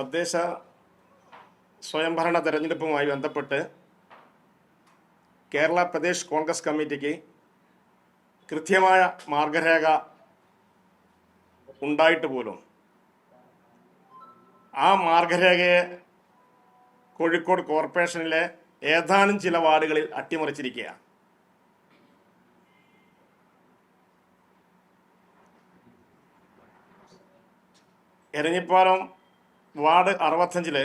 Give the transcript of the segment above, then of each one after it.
തദ്ദേശ സ്വയംഭരണ തെരഞ്ഞെടുപ്പുമായി ബന്ധപ്പെട്ട് കേരള പ്രദേശ് കോൺഗ്രസ് കമ്മിറ്റിക്ക് കൃത്യമായ മാർഗരേഖ ഉണ്ടായിട്ട് പോലും ആ മാർഗരേഖയെ കോഴിക്കോട് കോർപ്പറേഷനിലെ ഏതാനും ചില വാർഡുകളിൽ അട്ടിമറിച്ചിരിക്കുകയാണ്. എരഞ്ഞിപ്പാലം വാർഡ് അറുപത്തഞ്ചിൽ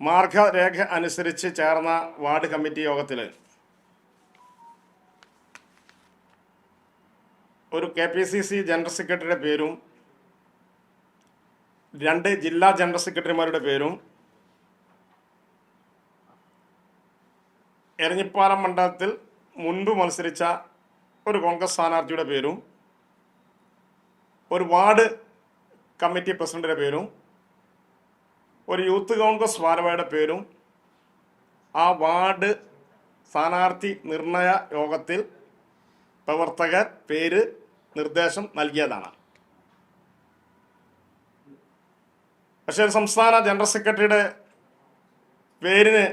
മാർഗരേഖ അനുസരിച്ച് ചേർന്ന വാർഡ് കമ്മിറ്റി യോഗത്തിൽ ഒരു K P C C general സെക്രട്ടറിയുടെ പേരും രണ്ട് ജില്ലാ ജനറൽ സെക്രട്ടറിമാരുടെ പേരും എരഞ്ഞിപ്പാലം മണ്ഡലത്തിൽ മുൻപ് മത്സരിച്ച ഒരു കോൺഗ്രസ് സ്ഥാനാർത്ഥിയുടെ പേരും ഒരു വാർഡ് കമ്മിറ്റി പ്രസിഡന്റിന്റെ പേരും ഒരു യൂത്ത് കോൺഗ്രസ് ഭാരവാഹിയുടെ പേരും ആ വാർഡ് സ്ഥാനാർത്ഥി നിർണയ യോഗത്തിൽ പ്രവർത്തകർ പേര് നിർദ്ദേശം നൽകിയതാണ്. പക്ഷേ സംസ്ഥാന ജനറൽ സെക്രട്ടറിയുടെ പേരിന്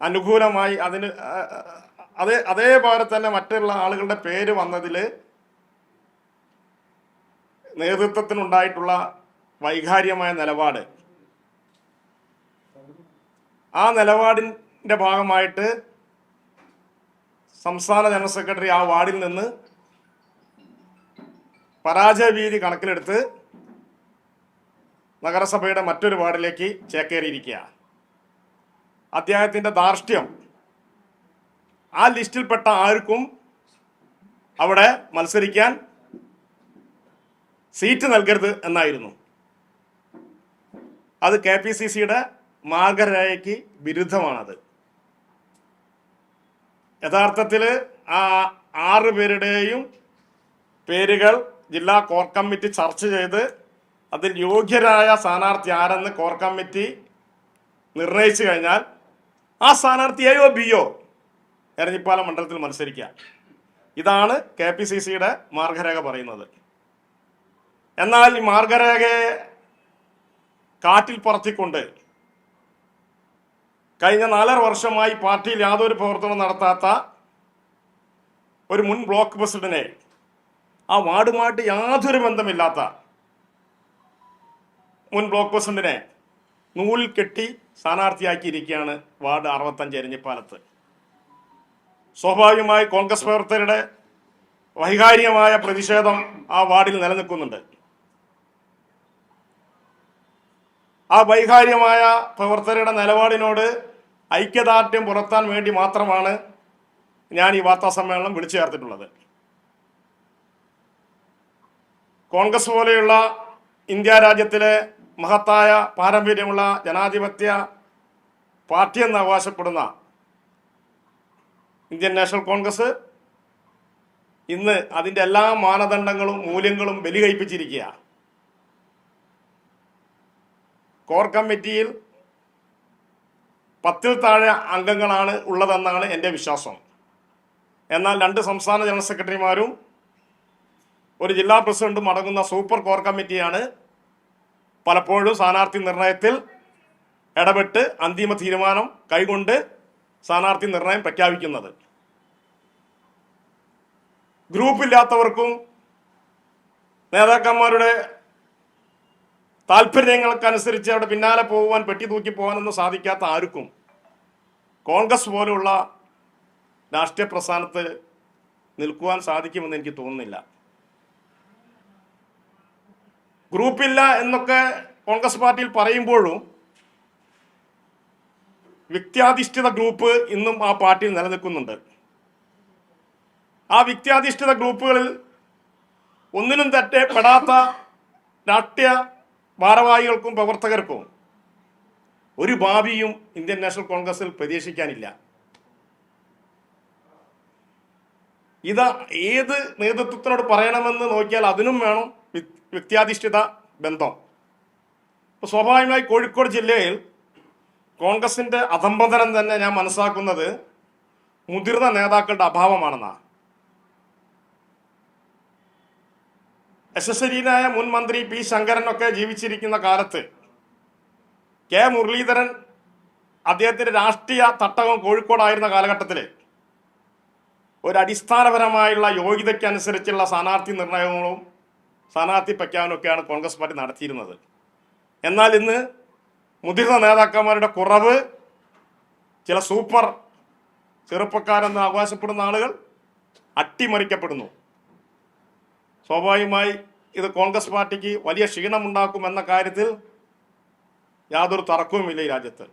അനുകൂലമായി അതിന് അതേ അതേപോലെ തന്നെ മറ്റുള്ള ആളുകളുടെ പേര് വന്നതിൽ നേതൃത്വത്തിനുണ്ടായിട്ടുള്ള വൈകാര്യമായ നിലപാട്. ആ നിലപാടിന്റെ ഭാഗമായിട്ട് സംസ്ഥാന ജനറൽ സെക്രട്ടറി ആ വാർഡിൽ നിന്ന് പരാജയ ഭീതി കണക്കിലെടുത്ത് നഗരസഭയുടെ മറ്റൊരു വാർഡിലേക്ക് ചേക്കേറിയിരിക്കുക. അദ്ദേഹത്തിന്റെ ധാർഷ്ട്യം ആ ലിസ്റ്റിൽപ്പെട്ട ആർക്കും അവിടെ മത്സരിക്കാൻ സീറ്റ് നൽകരുത് എന്നായിരുന്നു. അത് കെ പി സി സിയുടെ മാർഗരേഖയ്ക്ക് വിരുദ്ധമാണത്. യഥാർത്ഥത്തിൽ ആ ആറ് പേരുടെയും പേരുകൾ ജില്ലാ കോർ കമ്മിറ്റി ചർച്ച ചെയ്ത് അതിൽ യോഗ്യരായ സ്ഥാനാർത്ഥി ആരെന്ന് കോർ കമ്മിറ്റി നിർണയിച്ചു കഴിഞ്ഞാൽ ആ സ്ഥാനാർത്ഥി എയോ ബിയോ എരഞ്ഞിപ്പാലം മണ്ഡലത്തിൽ മത്സരിക്കുക. ഇതാണ് കെ പി സി സിയുടെ മാർഗരേഖ പറയുന്നത്. എന്നാൽ ഈ മാർഗരേഖയെ കാറ്റിൽ പറത്തിക്കൊണ്ട് കഴിഞ്ഞ നാലര വർഷമായി പാർട്ടിയിൽ യാതൊരു പ്രവർത്തനവും നടത്താത്ത ഒരു മുൻ ബ്ലോക്ക് പ്രസിഡന്റിനെ ആ വാർഡുമായിട്ട് യാതൊരു ബന്ധമില്ലാത്ത മുൻ ബ്ലോക്ക് പ്രസിഡന്റിനെ നൂലിൽ കെട്ടി സ്ഥാനാർത്ഥിയാക്കിയിരിക്കുകയാണ് വാർഡ് അറുപത്തഞ്ച് എരിഞ്ഞിപ്പാലത്ത്. സ്വാഭാവികമായി കോൺഗ്രസ് പ്രവർത്തകരുടെ വൈകാരികമായ പ്രതിഷേധം ആ വാർഡിൽ നിലനിൽക്കുന്നുണ്ട്. ആ വൈകാര്യമായ പ്രവർത്തകരുടെ നിലപാടിനോട് ഐക്യദാർഢ്യം പുലർത്താൻ വേണ്ടി മാത്രമാണ് ഞാൻ ഈ വാർത്താ സമ്മേളനം വിളിച്ചു ചേർത്തിട്ടുള്ളത്. കോൺഗ്രസ് പോലെയുള്ള ഇന്ത്യ രാജ്യത്തിലെ മഹത്തായ പാരമ്പര്യമുള്ള ജനാധിപത്യ പാർട്ടി എന്ന് അവകാശപ്പെടുന്ന ഇന്ത്യൻ നാഷണൽ കോൺഗ്രസ് ഇന്ന് അതിന്റെ എല്ലാ മാനദണ്ഡങ്ങളും മൂല്യങ്ങളും ബലികഴിപ്പിച്ചിരിക്കുക കോർ കമ്മിറ്റിയിൽ പത്തിൽ താഴെ അംഗങ്ങളാണ് ഉള്ളതെന്നാണ് എന്റെ വിശ്വാസം. എന്നാൽ രണ്ട് സംസ്ഥാന ജനറൽ സെക്രട്ടറിമാരും ഒരു ജില്ലാ പ്രസിഡന്റും അടങ്ങുന്ന സൂപ്പർ കോർ കമ്മിറ്റിയാണ് പലപ്പോഴും സ്ഥാനാർത്ഥി നിർണയത്തിൽ ഇടപെട്ട് അന്തിമ തീരുമാനം കൈകൊണ്ട് സ്ഥാനാർത്ഥി നിർണയം പ്രഖ്യാപിക്കുന്നത്. ഗ്രൂപ്പില്ലാത്തവർക്കും നേതാക്കന്മാരുടെ താല്പര്യങ്ങൾക്കനുസരിച്ച് അവിടെ പിന്നാലെ പോകുവാൻ പെട്ടി തൂക്കി പോകാനൊന്നും സാധിക്കാത്ത ആർക്കും കോൺഗ്രസ് പോലുള്ള രാഷ്ട്രീയ പ്രസ്ഥാനത്ത് നിൽക്കുവാൻ സാധിക്കുമെന്ന് എനിക്ക് തോന്നുന്നില്ല. ഗ്രൂപ്പില്ല എന്നൊക്കെ കോൺഗ്രസ് പാർട്ടിയിൽ പറയുമ്പോഴും വ്യക്തിയാധിഷ്ഠിത ഗ്രൂപ്പ് ഇന്നും ആ പാർട്ടിയിൽ നിലനിൽക്കുന്നുണ്ട്. ആ വ്യക്തിയാധിഷ്ഠിത ഗ്രൂപ്പുകളിൽ ഒന്നിനും തെറ്റേ പെടാത്ത രാഷ്ട്രീയ ഭാരവാഹികൾക്കും പ്രവർത്തകർക്കും ഒരു ഭാവിയും ഇന്ത്യൻ നാഷണൽ കോൺഗ്രസിൽ പ്രതീക്ഷിക്കാനില്ല. ഇത് ഏത് നേതൃത്വത്തിനോട് പറയണമെന്ന് നോക്കിയാൽ അതിനും വേണം വ്യ- വ്യക്തിയാധിഷ്ഠിത ബന്ധം. അപ്പൊ സ്വാഭാവികമായി കോഴിക്കോട് ജില്ലയിൽ കോൺഗ്രസിന്റെ അധംപതനം തന്നെ ഞാൻ മനസ്സാക്കുന്നത് മുതിർന്ന നേതാക്കളുടെ അഭാവമാണെന്നാണ്. യശസ്വരീനായ മുൻ മന്ത്രി പി ശങ്കരനൊക്കെ ജീവിച്ചിരിക്കുന്ന കാലത്ത് കെ മുരളീധരൻ അദ്ദേഹത്തിന്റെ രാഷ്ട്രീയ തട്ടകം കോഴിക്കോടായിരുന്ന കാലഘട്ടത്തിൽ ഒരു അടിസ്ഥാനപരമായുള്ള യോഗ്യതയ്ക്കനുസരിച്ചുള്ള സ്ഥാനാർത്ഥി നിർണയങ്ങളും സ്ഥാനാർത്ഥി പ്രഖ്യാപനമൊക്കെയാണ് കോൺഗ്രസ് പാർട്ടി നടത്തിയിരുന്നത്. എന്നാൽ ഇന്ന് മുതിർന്ന നേതാക്കന്മാരുടെ കുറവ് ചില സൂപ്പർ ചെറുപ്പക്കാരെന്ന് അവകാശപ്പെടുന്ന ആളുകൾ അട്ടിമറിക്കപ്പെടുന്നു. സ്വാഭാവികമായി ഇത് കോൺഗ്രസ് പാർട്ടിക്ക് വലിയ ക്ഷീണമുണ്ടാക്കും എന്ന കാര്യത്തിൽ യാതൊരു തർക്കവുമില്ല ഈ രാജ്യത്ത്.